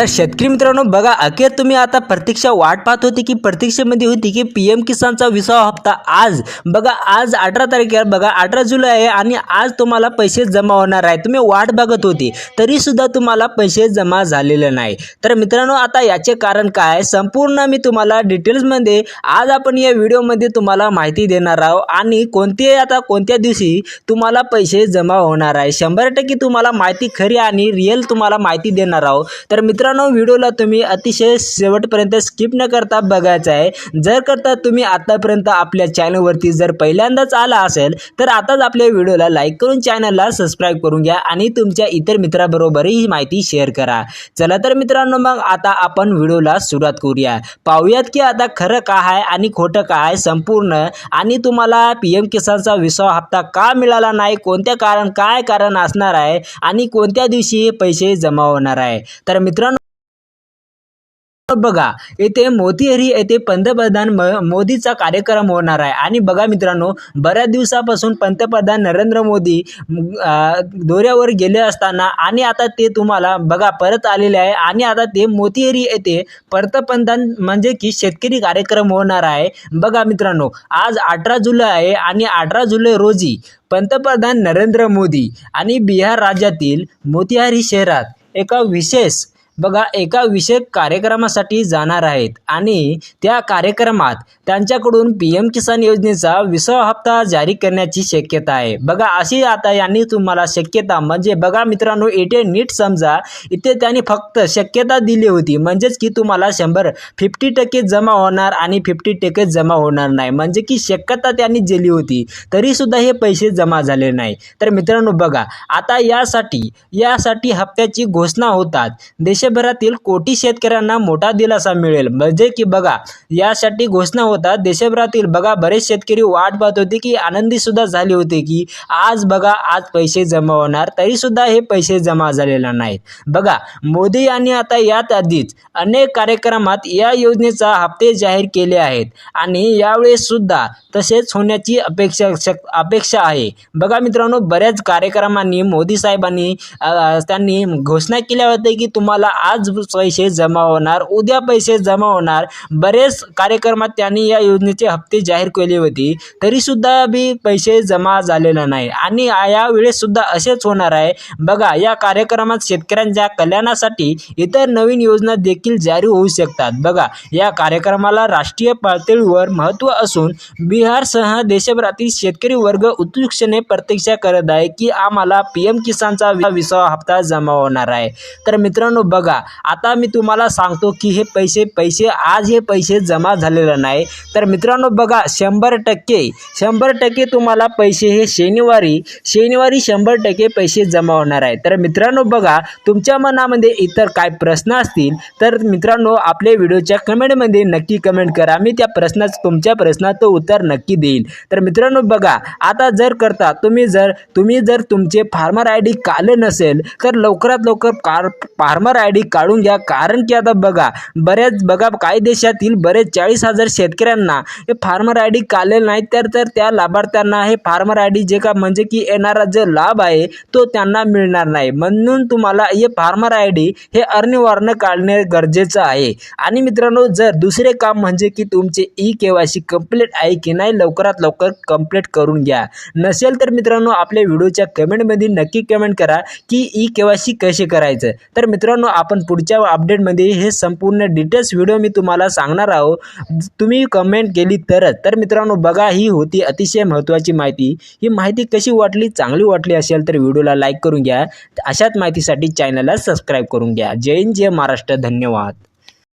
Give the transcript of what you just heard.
तर शेतकरी मित्रांनो बघा अखेर तुम्ही आता प्रतीक्षा वाट पाहत होती की प्रतीक्षेमध्ये होती की पी एम किसानचा विसावा हप्ता आज बघा आज अठरा तारखेला बघा अठरा जुलै आहे आणि आज तुम्हाला पैसे जमा होणार आहे तुम्ही वाट बघत होती तरीसुद्धा तुम्हाला पैसे जमा झालेले नाही तर मित्रांनो आता याचे कारण काय आहे? संपूर्ण मी तुम्हाला डिटेल्समध्ये आज आपण या व्हिडिओमध्ये तुम्हाला माहिती देणार आहोत आणि कोणते आता कोणत्या दिवशी तुम्हाला पैसे जमा होणार आहे शंभर टक्के तुम्हाला माहिती खरी आणि रिअल तुम्हाला माहिती देणार आहोत तर मित्रांनो व्हिडिओला तुम्ही अतिशय शेवटपर्यंत स्किप न करता बघायचं आहे. जर करता तुम्ही आतापर्यंत आपल्या चॅनलवरती जर पहिल्यांदाच आला असेल तर आताच आपल्या व्हिडिओला लाईक करून चॅनलला सबस्क्राईब करून घ्या आणि तुमच्या इतर मित्राबरोबरही ही माहिती शेअर करा. चला तर मित्रांनो मग आता आपण व्हिडिओला सुरुवात करूया. पाहूयात की आता खरं काय आहे आणि खोटं काय आहे संपूर्ण. आणि तुम्हाला पी एम किसानचा विसावा हप्ता का मिळाला नाही कोणत्या कारण काय कारण असणार आहे आणि कोणत्या दिवशी हे पैसे जमा होणार आहे. तर मित्रांनो बघा येथे मोतीहरी येथे पंतप्रधान म मोदीचा कार्यक्रम होणार आहे. आणि बघा मित्रांनो बऱ्याच दिवसापासून पंतप्रधान नरेंद्र मोदी दोऱ्यावर दौऱ्यावर गेले असताना आणि आता ते तुम्हाला बघा परत आलेले आहे. आणि आता ते मोतीहरी येथे पंतप्रधान म्हणजे की शेतकरी कार्यक्रम होणार आहे. बघा मित्रांनो आज अठरा जुलै आहे आणि अठरा जुलै रोजी पंतप्रधान नरेंद्र मोदी आणि बिहार राज्यातील मोतिहारी शहरात एका विशेष बघा एका विशेष कार्यक्रमासाठी जाणार आहेत आणि त्या कार्यक्रमात त्यांच्याकडून पी एम किसान योजनेचा विसावा हप्ता जारी करण्याची शक्यता आहे. बघा अशी आता यांनी तुम्हाला शक्यता म्हणजे बघा मित्रांनो इथे नीट समजा इथे त्यांनी फक्त शक्यता दिली होती. म्हणजेच की तुम्हाला शंभर फिफ्टी टक्के जमा होणार आणि फिफ्टी टक्के जमा होणार नाही. म्हणजे की शक्यता त्यांनी दिली होती. तरीसुद्धा हे पैसे जमा झाले नाही. तर मित्रांनो बघा आता यासाठी यासाठी हप्त्याची घोषणा होतात. देश देशभरातील कोटी शेतकऱ्यांना मोठा दिलासा मिळेल. म्हणजे की बघा यासाठी घोषणा होतात देशभरातील बघा बरेच शेतकरी वाट पाहत होते की आनंदी सुद्धा झाली होती की आज बघा आज पैसे जमा होणार तरी सुद्धा हे पैसे जमा झालेले नाहीत. बघा मोदी यांनी आता यात आधीच अनेक कार्यक्रमात या योजनेचा हप्ते जाहीर केले आहेत आणि यावेळेस सुद्धा तसेच होण्याची अपेक्षा शक अपेक्षा आहे. बघा मित्रांनो बऱ्याच कार्यक्रमांनी मोदी साहेबांनी त्यांनी घोषणा केल्या होत्या की तुम्हाला आज पैसे जमा होणार उद्या पैसे जमा होणार. बरेच कार्यक्रमात त्यांनी या योजनेचे हप्ते जाहीर केले होते. तरीसुद्धा बी पैसे जमा झालेलं नाही. आणि यावेळेस सुद्धा असेच होणार आहे. बघा या कार्यक्रमात शेतकऱ्यांच्या कल्याणासाठी इतर नवीन योजना देखील जारी होऊ शकतात. बघा या कार्यक्रमाला राष्ट्रीय पातळीवर महत्त्व असून बिहारसह देशभरातील शेतकरी वर्ग उत्सुकतेने प्रतीक्षा करत आहे की आम्हाला पी एम किसानचा विसावा हप्ता जमा होणार आहे. तर मित्रांनो बघा बघा आता मी तुम्हाला सांगतो की हे पैसे पैसे आज हे पैसे जमा झालेलं नाही. तर मित्रांनो बघा शंभर टक्के शंभर टक्के तुम्हाला पैसे हे शनिवारी शनिवारी शंभर टक्के पैसे जमा होणार आहे. तर मित्रांनो बघा तुमच्या मनामध्ये इतर काय प्रश्न असतील तर मित्रांनो आपल्या व्हिडिओच्या कमेंटमध्ये नक्की कमेंट करा. मी त्या प्रश्नाचं तुमच्या प्रश्नाचं उत्तर नक्की देईल तर मित्रांनो बघा आता जर करता तुम्ही जर तुम्ही जर तुमचे फार्मर आय डी काढले नसेल तर लवकरात लवकर कार फार्मर आय डी काढून घ्या. कारण की आता बघा बऱ्याच बघा काही देशातील बरेच चाळीस हजार शेतकऱ्यांना हे फार्मर आय डी काढलेलं नाही. तर तर त्या लाभार्थ्यांना हे फार्मर आय डी जे का म्हणजे की येणारा जो लाभ आहे तो त्यांना मिळणार नाही. म्हणून तुम्हाला हे फार्मर आय डी हे अनिवार्य काढणे गरजेचं आहे. आणि मित्रांनो जर दुसरे काम म्हणजे की तुमचे E K Y C complete आहे की नाही लवकरात लवकर कंप्लीट करून घ्या. नसेल तर मित्रांनो आपल्या व्हिडिओच्या कमेंटमध्ये नक्की कमेंट करा की ई के वाय सी कसे करायचं. तर मित्रांनो आपण पुढच्या अपडेटमध्ये हे संपूर्ण डिटेल्स व्हिडिओ मी तुम्हाला सांगणार आहोत. तुम्ही कमेंट केली तरच. तर मित्रांनो बघा ही होती अतिशय महत्त्वाची माहिती. ही माहिती कशी वाटली? चांगली वाटली असेल तर व्हिडिओला लाईक करून घ्या. अशाच माहितीसाठी चॅनलला सबस्क्राईब करून घ्या. जय हिंद जय महाराष्ट्र. धन्यवाद.